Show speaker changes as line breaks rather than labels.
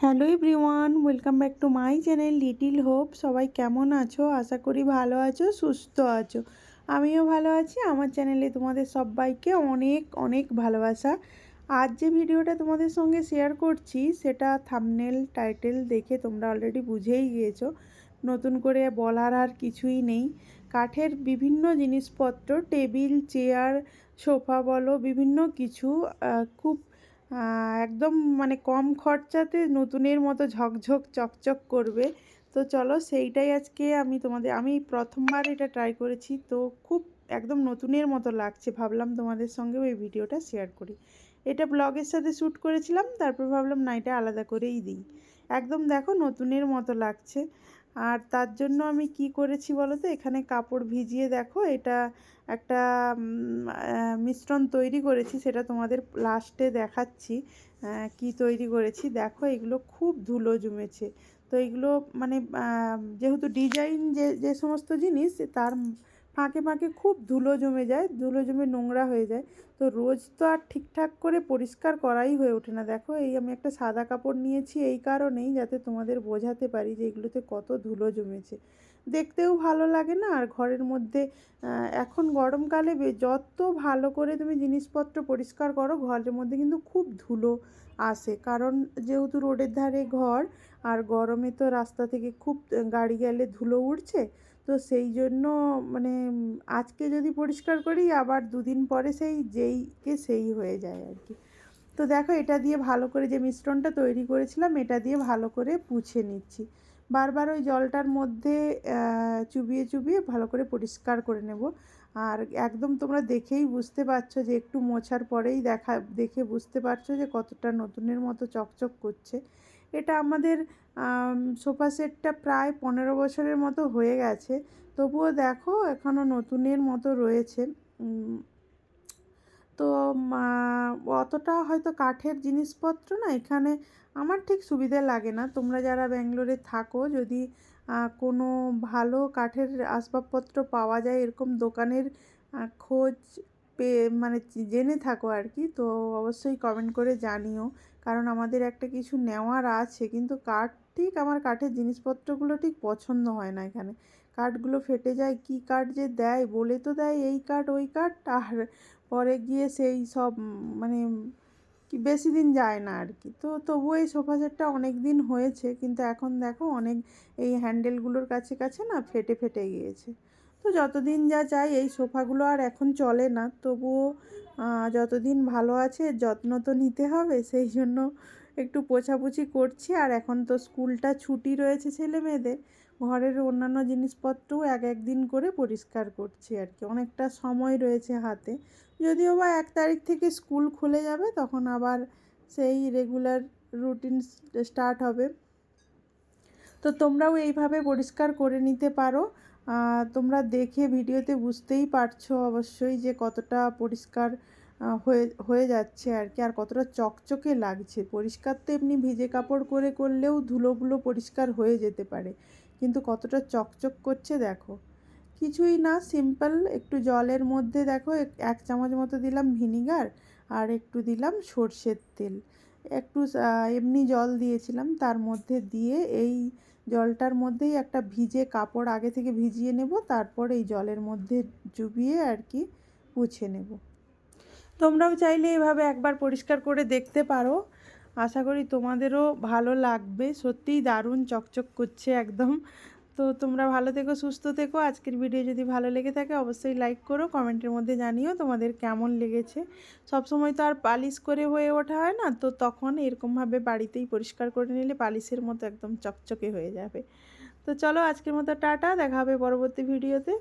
Hello everyone, welcome back to my channel Little Hope. সবাই কেমন আছো? আশা করি ভালো আছো, সুস্থ আছো। আমিও ভালো আছি। আমার চ্যানেলে তোমাদের সবাইকে অনেক অনেক ভালোবাসা। আজ যে ভিডিওটা তোমাদের সঙ্গে শেয়ার করছি, সেটা থামনেল টাইটেল দেখে তোমরা অলরেডি বুঝেই গিয়েছো। নতুন করে বলার আর কিছুই নেই। কাঠের বিভিন্ন জিনিসপত্র, টেবিল, চেয়ার, সোফা বলো, বিভিন্ন কিছু খুব একদম মানে কম খরচাতে নতুনের মতো ঝকঝক, চকচক করবে। তো চলো সেইটাই আজকে আমি তোমাদের, আমি প্রথমবার এটা ট্রাই করেছি। তো খুব একদম নতুনের মতো লাগছে। ভাবলাম তোমাদের সঙ্গেও এই ভিডিওটা শেয়ার করি। এটা ব্লগের সাথে শ্যুট করেছিলাম, তারপর ভাবলাম না, এটা আলাদা করেই দিই। একদম দেখো নতুনের মতো লাগছে। আর তার জন্য আমি কি করেছি বলো তো এখানে কাপড় ভিজিয়ে দেখো, এটা একটা মিশ্রণ তৈরি করেছি, সেটা তোমাদের লাস্টে দেখাচ্ছি কি তৈরি করেছি। দেখো, এগুলো খুব ধুলো জমেছে। তো এগুলো মানে যেহেতু ডিজাইন যে যে সমস্ত জিনিস, তার ফাঁকে ফাঁকে খুব ধুলো জমে যায়, ধুলো জমে নোংরা হয়ে যায়। তো রোজ তো আর ঠিকঠাক করে পরিষ্কার করাই হয়ে ওঠে না। দেখো, এই আমি একটা সাদা কাপড় নিয়েছি এই কারণেই যাতে তোমাদের বোঝাতে পারি যে এগুলোতে কত ধুলো জমেছে। দেখতেও ভালো লাগে না? আর ঘরের মধ্যে এখন গরমকালে যত ভালো করে তুমি জিনিসপত্র পরিষ্কার করো, ঘরের মধ্যে কিন্তু খুব ধুলো আসে। কারণ যেহেতু রোডের ধারে ঘর, আর গরমে তো রাস্তা থেকে খুব, গাড়ি গেলে ধুলো উঠছে তো সেই জন্য মানে আজকে যদি পরিষ্কার করি, আবার দুদিন পরে সেই যেইকে সেই হয়ে যায় আর কি তো দেখো, এটা দিয়ে ভালো করে যে মিশ্রণটা তৈরি করেছিলাম, এটা দিয়ে ভালো করে পুছে নিচ্ছি। বারবার ওই জলটার মধ্যে চুবিয়ে চুবিয়ে ভালো করে পরিষ্কার করে নেব। আর একদম তোমরা দেখেই বুঝতে পারছ যে একটু মোছার পরেই দেখা, দেখে বুঝতে পারছ যে কতটা নতুনের মতো চকচক করছে। এটা আমাদের সোফা সেটটা প্রায় পনেরো বছরের মতো হয়ে গেছে। তবুও দেখো এখনও নতুনের মতো রয়েছে। তো অতটা হয়তো কাঠের জিনিসপত্র না, এখানে আমার ঠিক সুবিধে লাগে না। তোমরা যারা ব্যাঙ্গালোরে থাকো, যদি কোনো ভালো কাঠের আসবাবপত্র পাওয়া যায়, এরকম দোকানের খোঁজ পেয়ে মানে জেনে থাকো আর কি তো অবশ্যই কমেন্ট করে জানিও। কারণ আমাদের একটা কিছু নেওয়ার আছে, কিন্তু কাঠ ঠিক আমার কাঠের জিনিসপত্রগুলো ঠিক পছন্দ হয় না এখানে। কাঠগুলো ফেটে যায়, কি কাঠ যে দেয় বলে তো দেয় এই কাঠ, ওই কাঠ। আর পরে গিয়ে সেই সব মানে কি বেশি দিন যায় না আর কি তো তবুও এই সোফা সেটটা অনেক দিন হয়েছে, কিন্তু এখন দেখো অনেক এই হ্যান্ডেলগুলোর কাছে কাছে না ফেটে ফেটে গিয়েছে। তো যতদিন যা চাই এই সোফাগুলো আর এখন চলে না। তবুও যতদিন ভালো আছে যত্ন তো নিতে হবে, সেই জন্য একটু পোছাপুছি করছি। আর এখন তো স্কুলটা ছুটি রয়েছে ছেলে মেয়েদের, ঘরের অন্যান্য জিনিসপত্রও এক এক দিন করে পরিষ্কার করছি আর কি। অনেকটা সময় রয়েছে হাতে। যদিও বা এক তারিখ থেকে স্কুল খুলে যাবে, তখন আবার সেই রেগুলার রুটিন স্টার্ট হবে। তো তোমরাও এইভাবে পরিষ্কার করে নিতে পারো। তোমরা দেখে ভিডিওতে বুঝতেই পারছ অবশ্যই যে কতটা পরিষ্কার হয়ে হয়ে যাচ্ছে আর কি, আর কতটা চকচকে লাগছে। পরিষ্কার তো এমনি ভিজে কাপড় করে করলেও ধুলোগুলো পরিষ্কার হয়ে যেতে পারে, কিন্তু কতটা চকচক করছে দেখো। কিছুই না সিম্পল একটু জলের মধ্যে দেখো, এক- এক চামচ মতো দিলাম ভিনিগার আর একটু দিলাম সর্ষের তেল। একটু এমনি জল দিয়েছিলাম, তার মধ্যে দিয়ে এই জলটার মধ্যেই একটা ভিজে কাপড় আগে থেকে ভিজিয়ে নেব, তারপর এই জলের মধ্যে ডুবিয়ে আর কি পুছে নেব। তোমরাও চাইলে এভাবে একবার পরিষ্কার করে দেখতে পারো। আশা করি তোমাদেরও ভালো লাগবে। সত্যিই দারুণ চকচক করছে একদম। তো তোমরা ভালো থেকো, সুস্থ থেকো। আজকের ভিডিও যদি ভালো লেগে থাকে, অবশ্যই লাইক করো, কমেন্টের মধ্যে জানিও তোমাদের কেমন লেগেছে। সব সময় তো আর পালিশ করে হয়ে ওঠা হয় না, তো তখন এরকমভাবে বাড়িতেই পরিষ্কার করে নিলে পালিশের মতো একদম চকচকে হয়ে যাবে। তো চলো আজকের মতো টাটা, দেখা হবে পরবর্তী ভিডিওতে